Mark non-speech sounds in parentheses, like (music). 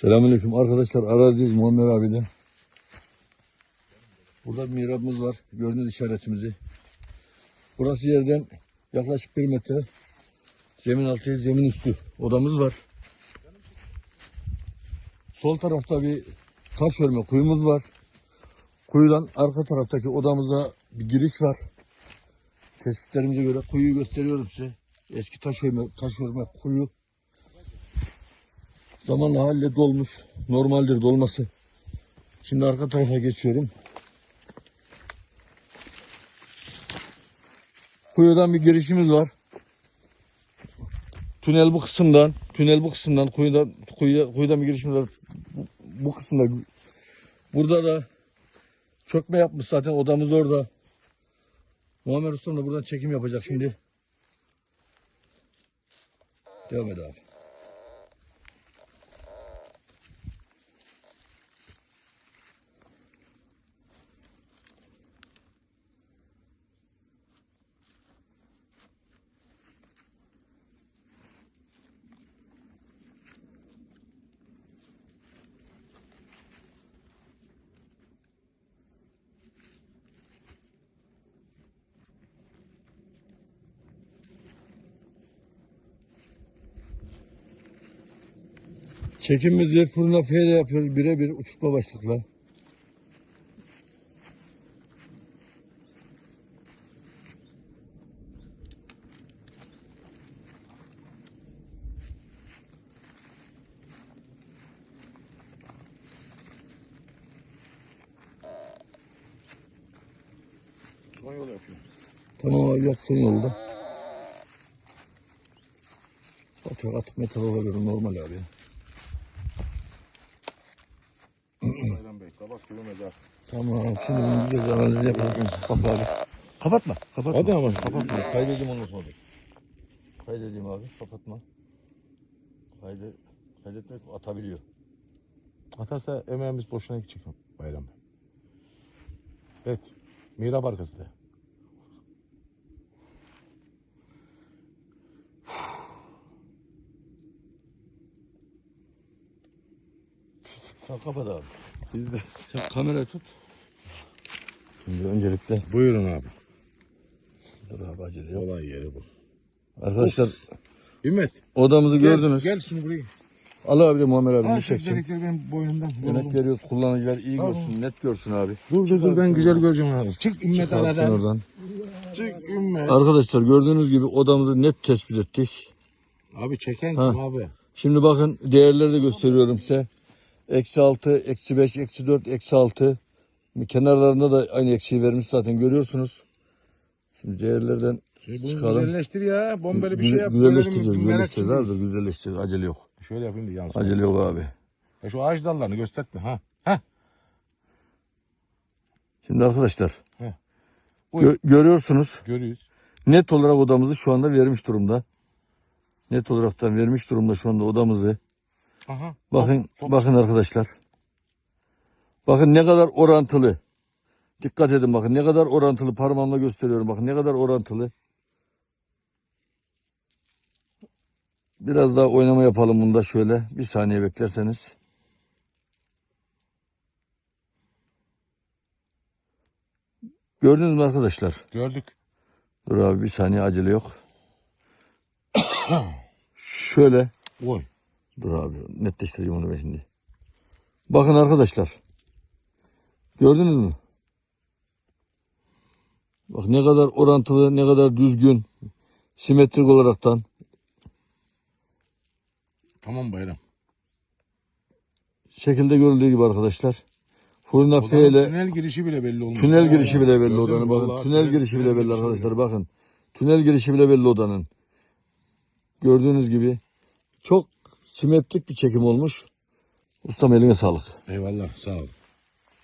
Selamünaleyküm arkadaşlar. Araziyiz Muammer abiyle. Burada bir mihrabımız var. Gördüğünüz işaretimizi. Burası yerden yaklaşık bir metre. Zemin altı, zemin üstü odamız var. Sol tarafta bir taş örme kuyumuz var. Kuyudan arka taraftaki odamıza bir giriş var. Tespitlerimize göre kuyuyu gösteriyorum size. Eski taş örme, taş örme kuyu. Zamanla halle dolmuş. Normaldir dolması. Şimdi arka tarafa geçiyorum. Kuyudan bir girişimiz var. Tünel bu kısımdan, tünel bu kısımdan, kuyudan, kuyuya, kuyudan bir girişimiz var. Bu, bu kısımda. Burada da çökme yapmış zaten odamız orada. Muammer Ustam da buradan çekim yapacak şimdi. Devam et abi. Çekimimizi fırına F ile yapıyoruz birebir uçurtma başlıkla. Son yol yapıyor. Tamam abi yap son yolda. Atık atık metal olabilir normal abi. ya. Mezar. Tamam şimdi bunu güzel analiz yapalım. Bak abi. Kapatma. Kapatma. Hadi ama. Kapatma. Kaydedeyim ondan sonra. Kaydedeyim abi. Kapatma. Kaydı, kaydetmek atabiliyor. Atarsa emeğimiz boşuna gidecek Bayram. Evet. Mihrap arkası Sen kapat abi. Sen kamerayı tut. Şimdi öncelikle Buyurun abi. dur abi acele yok. Olay yeri bu. Arkadaşlar Ümmet. odamızı gördünüz. Gel şunu buraya. Al abi de Muammer abi bir çeksin. delikleri benim boynumdan. Yemek veriyoruz kullanıcılar iyi görsün net görsün abi. Dur dur dur ben güzel göreceğim abi. Çık Ümmet aradan. oradan. Çık Ümmet. Arkadaşlar gördüğünüz gibi odamızı net tespit ettik. Abi çeken Ha. kim abi? Şimdi bakın değerleri de gösteriyorum size. Eksi 6, eksi 5, eksi 4, eksi 6. Kenarlarında da aynı eksiği vermiş zaten görüyorsunuz. Şimdi değerlerden Şey, bunu Çıkalım. güzelleştir ya. Bombeli bir şey yap. güzelleştireceğiz. Güzelleştireceğiz abi güzelleştireceğiz. Acele yok. Şöyle yapayım da yansın. Acele yok abi. Ya şu ağaç dallarını gösterme ha. Ha. Şimdi arkadaşlar Heh. gö- görüyorsunuz. Görüyoruz. Net olarak odamızı şu anda vermiş durumda. Net olaraktan vermiş durumda şu anda odamızı. Aha. Bakın Top, top. bakın arkadaşlar. Bakın ne kadar orantılı. Dikkat edin bakın ne kadar orantılı parmağımla gösteriyorum bakın ne kadar orantılı. Biraz daha oynama yapalım bunda şöyle. Bir saniye beklerseniz. Gördünüz mü arkadaşlar? Gördük. Dur abi bir saniye acele yok. (coughs) şöyle. Oy. Dur abi netleştireyim onu ben şimdi. Bakın arkadaşlar. Gördünüz mü? Bak ne kadar orantılı, ne kadar düzgün, simetrik olaraktan. Tamam bayram. Şekilde görüldüğü gibi arkadaşlar. Fırına Odanın ile tünel girişi bile belli olmuş. tünel girişi bile belli odanın. Bakın Vallahi tünel girişi bile belli arkadaşlar. Bakın. Tünel girişi bile belli odanın. Gördüğünüz gibi çok simetrik bir çekim olmuş. Ustam eline sağlık. Eyvallah sağ ol.